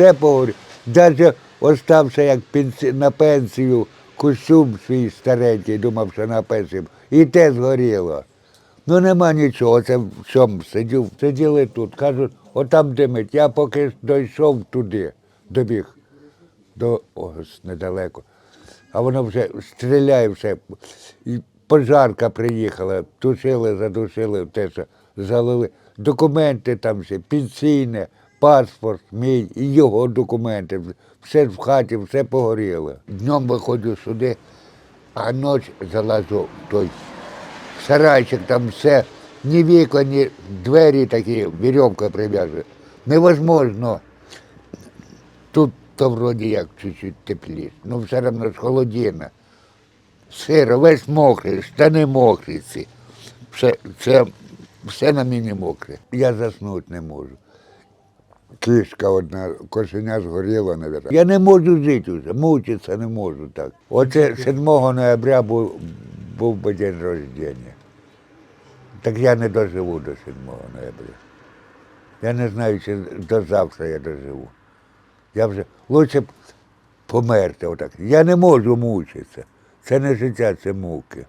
все погоріло. Навіть остався як на пенсію костюм свій старенький, думав, що на пенсію. І те згоріло. Ну нема нічого, це в чому сидів. Сиділи тут, кажуть, отам димить. Я поки дійшов туди, добіг до ось недалеко. А воно вже стріляє все. І пожарка приїхала, тушили, задушили те, що залили. Документи там всі, пенсійне, паспорт, мій і його документи. Все в хаті, все погоріло. Днем виходжу сюди, а ніч залазу в той сарайчик, там все, ні вікон, ні двері такі, вірьовка прив'яжена. Невозможно. Тут то вроді як чуть-чуть тепліше, ну все одно ж холодіна. Сиро, весь мокрий, штани мокрі ці. Все, це, все на мені мокре. Я заснути не можу. Кішка одна, кошеня згоріла, навіть. Я не можу жити вже, мучитися не можу так. Оце 7 ноября був, був би день рождення. Так я не доживу до 7 ноября. Я не знаю, чи до завтра я доживу. Я вже лучше б померти отак. Я не можу мучитися. Це не життя, це муки.